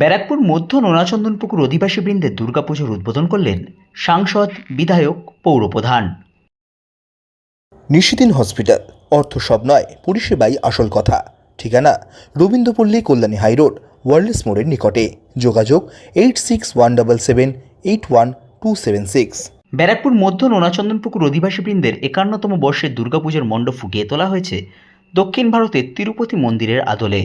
ব্যারাকপুর মধ্য নোনাচন্দনপুকুর অধিবাসী বৃন্দের দুর্গাপুজোর উদ্বোধন করলেন সাংসদ বিধায়ক পৌরপ্রধান নিশিদিন হসপিটাল অর্থ সব নয় পরিষেবাই আসল কথা। ঠিকানা রবীন্দ্রপল্লী কল্যাণী হাইরোড ওয়ার্ল্ডস মোড়ের নিকটে। যোগাযোগ eight six one double seven eight one two seven six. Barrackpore মধ্য নোনাচন্দনপুকুর অধিবাসী বৃন্দের একান্নতম বর্ষের দুর্গাপুজোর মণ্ডপ ফুটিয়ে তোলা হয়েছে দক্ষিণ ভারতের তিরুপতি মন্দিরের আদলে।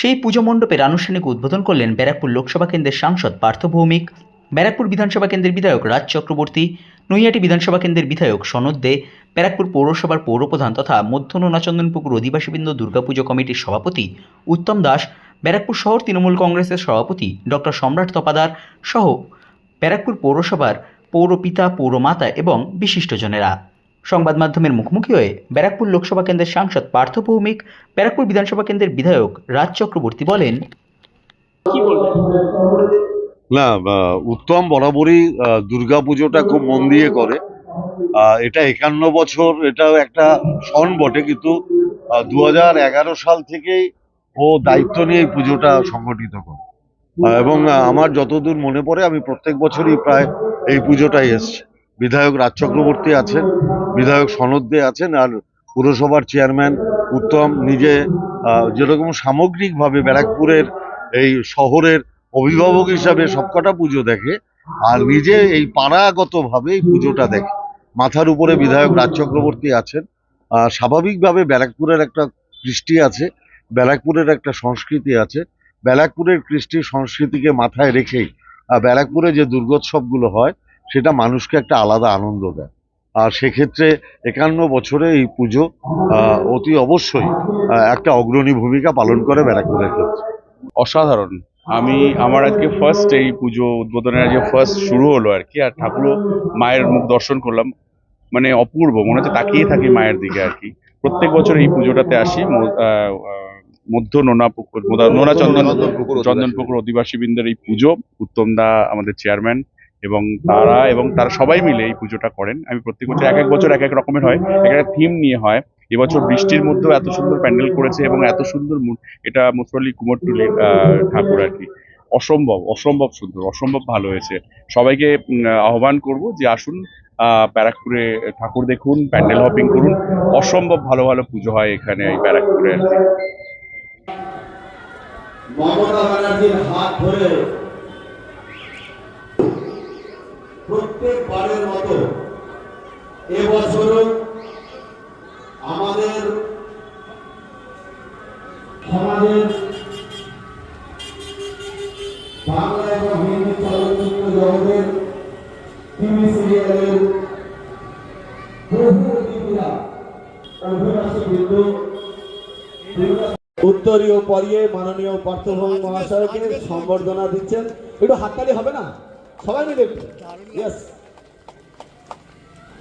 সেই পুজো মণ্ডপের আনুষ্ঠানিক উদ্বোধন করলেন ব্যারাকপুর লোকসভা কেন্দ্রের সাংসদ পার্থ ভৌমিক, ব্যারাকপুর বিধানসভা কেন্দ্রের বিধায়ক রাজ চক্রবর্তী, নৈহাটি বিধানসভা কেন্দ্রের বিধায়ক সনদ দে, ব্যারাকপুর পৌরসভার পৌরপ্রধান তথা মধ্য নোনাচন্দনপুকুর অধিবাসীবৃন্দ দুর্গাপুজো কমিটির সভাপতি উত্তম দাস, ব্যারাকপুর শহর তৃণমূল কংগ্রেসের সভাপতি ডক্টর সম্রাট তপাদার সহ ব্যারাকপুর পৌরসভার পৌরপিতা, পৌরমাতা এবং বিশিষ্টজনেরা। সংবাদ মাধ্যমের মুখোমুখি হয়ে ব্যারাকপুর লোকসভা কেন্দ্রের সাংসদ পার্থ ভৌমিক ব্যারাকপুর বিধানসভা কেন্দ্রের বিধায়ক রাজ চক্রবর্তী বলেন না উত্তম বরাবরই আহ, দুর্গাপুজোটা খুব মন দিয়ে করে। আহ, এটা একান্ন বছর এটাও একটা সন বটে কিন্তু দু এগারো সাল থেকেই ও দায়িত্ব নিয়ে এই পুজোটা সংগঠিত করে। আহ, এবং আমার যতদূর মনে পড়ে আমি প্রত্যেক বছরই প্রায় এই পুজোটাই এসছে। বিধায়ক রাজ চক্রবর্তী আছেন, বিধায়ক সনদ দে আছেন, আর পুরসভার চেয়ারম্যান উত্তম নিজে যেরকম সামগ্রিকভাবে ব্যারাকপুরের এই শহরের অভিভাবক হিসাবে সবকটা পুজো দেখে, আর নিজে এই পাড়াগতভাবে এই পুজোটা দেখে। মাথার উপরে বিধায়ক রাজ চক্রবর্তী আছেন স্বাভাবিকভাবে ব্যারাকপুরের একটা কৃষ্টি আছে, ব্যারাকপুরের একটা সংস্কৃতি আছে, ব্যারাকপুরের কৃষ্টি সংস্কৃতিকে মাথায় রেখেই ব্যারাকপুরে যে দুর্গোৎসবগুলো হয় সেটা মানুষকে একটা আলাদা আনন্দ দেয়। আর সেক্ষেত্রে একান্ন বছরে এই পুজো আহ, অতি অবশ্যই একটা অগ্রণী ভূমিকা পালন করে ব্যারাকপুরের ক্ষেত্রে। অসাধারণ। আমি আমার আজকে ফার্স্ট এই পুজো উদ্বোধনের আজকে ফার্স্ট শুরু হলো আর কি আর ঠাকুরও মায়ের মুখ দর্শন করলাম। মানে অপূর্ব মনে হচ্ছে তাকিয়ে থাকি মায়ের দিকে আর কি। প্রত্যেক বছর এই পুজোটাতে আসি আহ, আহ, মধ্য নোনা পুকুর নোনা চন্দন চন্দনপুকুর অধিবাসীবৃন্দের এই পুজো। উত্তম দা আমাদের চেয়ারম্যান এবং তারা এবং তারা সবাই মিলে এই পুজোটা করেন। আমি প্রত্যেক বছর এক এক বছর এক এক রকমের হয়। এক একটা থিম নিয়ে হয়। এবছর বৃষ্টির মধ্যেও এত সুন্দর প্যান্ডেল করেছে এবং এত সুন্দর এটা মুসলি কুমোরটুলির আহ, ঠাকুর আর কি। অসম্ভব অসম্ভব সুন্দর অসম্ভব ভালো হয়েছে। সবাইকে আহ্বান করব যে আসুন ব্যারাকপুরে ঠাকুর দেখুন প্যান্ডেল হপিং করুন। অসম্ভব ভালো ভালো পুজো হয় এখানে এই ব্যারাকপুরে আর কি। মমতা ব্যানার্জির হাত ধরে এবছরও আমাদের সমাজের বাংলা এবং হিন্দি চলচ্চিত্র জগতের টিভি সিরিয়ালের বহু অভিবাসী উত্তরীয় পরিয়ে মাননীয় পার্থভূমি মহাশয়কে সম্বর্ধনা দিচ্ছেন। একটু হাততালি হবে না? সবাই মিলে Yes.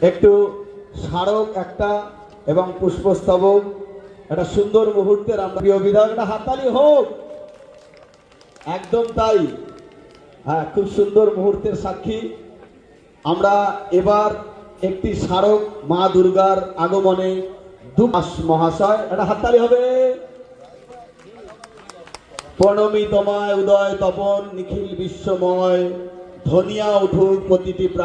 একটু স্মারক, একটা, এবং পুষ্পস্তবক। একটা সুন্দর মুহূর্তের আমরা প্রিয় বিধায়ক, একটা হাততালি হোক। একদম তাই। হ্যাঁ খুব সুন্দর মুহূর্তের সাক্ষী। আমরা এবার একটি স্মারক মা দুর্গার আগমনে দুমাস মহাশয়, একটা হাততালি হবে। প্রণমী তোমায়, উদয় তপন, নিখিল বিশ্বময়, ধনিয়া উঠুক প্রতিটি প্রা-